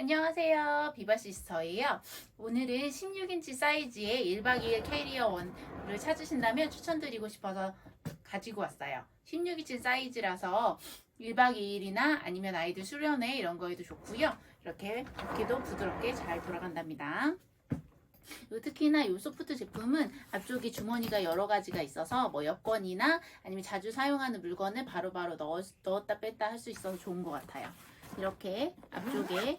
안녕하세요. 비바시스터예요. 오늘은 16인치 사이즈의 1박 2일 캐리어 원을 찾으신다면 추천드리고 싶어서 가지고 왔어요. 16인치 사이즈라서 1박 2일이나 아니면 아이들 수련회 이런 거에도 좋고요. 이렇게 두께도 부드럽게 잘 돌아간답니다. 특히나 이 소프트 제품은 앞쪽에 주머니가 여러 가지가 있어서 뭐 여권이나 아니면 자주 사용하는 물건을 바로바로 넣었, 넣었다 뺐다 할 수 있어서 좋은 것 같아요. 이렇게 앞쪽에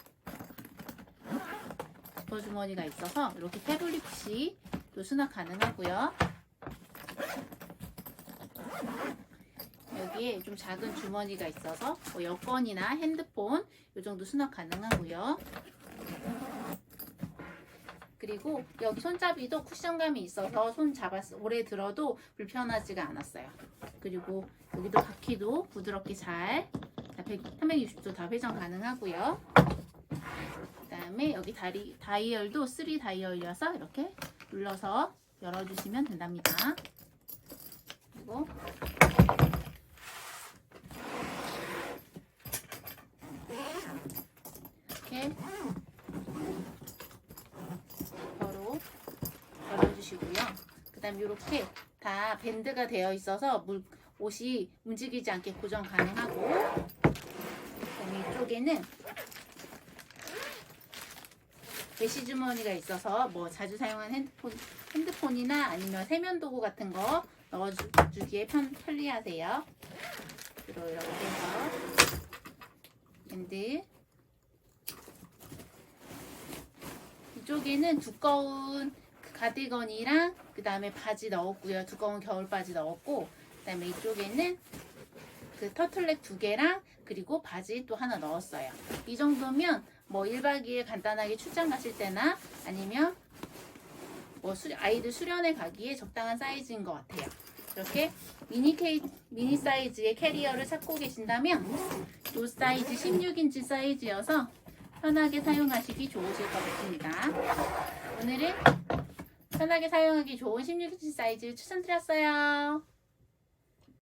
지퍼 주머니가 있어서 이렇게 태블릿 시또 수납 가능하고요. 여기에 좀 작은 주머니가 있어서 뭐 여권이나 핸드폰 이 정도 수납 가능하고요. 그리고 여기 손잡이도 쿠션감이 있어서 손 잡았 오래 들어도 불편하지가 않았어요. 그리고 여기도 바퀴도 부드럽게 잘 360도 다 회전 가능하고요. 그다음에 여기 다리 다이얼도 3 다이얼이어서 이렇게 눌러서 열어주시면 된답니다. 그리고 이렇게 바로 열어주시고요. 그 다음 이렇게 다 밴드가 되어 있어서 물, 옷이 움직이지 않게 고정 가능하고 이쪽에는 메시 주머니가 있어서 뭐 자주 사용하는 핸드폰, 핸드폰이나 아니면 세면 도구 같은 거 넣어주기에 편, 편리하세요. 그리고 이렇게 해서 밴드 이쪽에는 두꺼운 그 가디건이랑 그 다음에 바지 넣었고요. 두꺼운 겨울 바지 넣었고 그 다음에 이쪽에는 그 터틀넥 두 개랑 그리고 바지 또 하나 넣었어요. 이 정도면 뭐 1박 2일 간단하게 출장 가실 때나 아니면 뭐 수, 아이들 수련회 가기에 적당한 사이즈인 것 같아요. 이렇게 미니 케이, 미니 사이즈의 캐리어를 찾고 계신다면 이 사이즈 16인치 사이즈여서 편하게 사용하시기 좋으실 것 같습니다. 오늘은 편하게 사용하기 좋은 16인치 사이즈 추천드렸어요.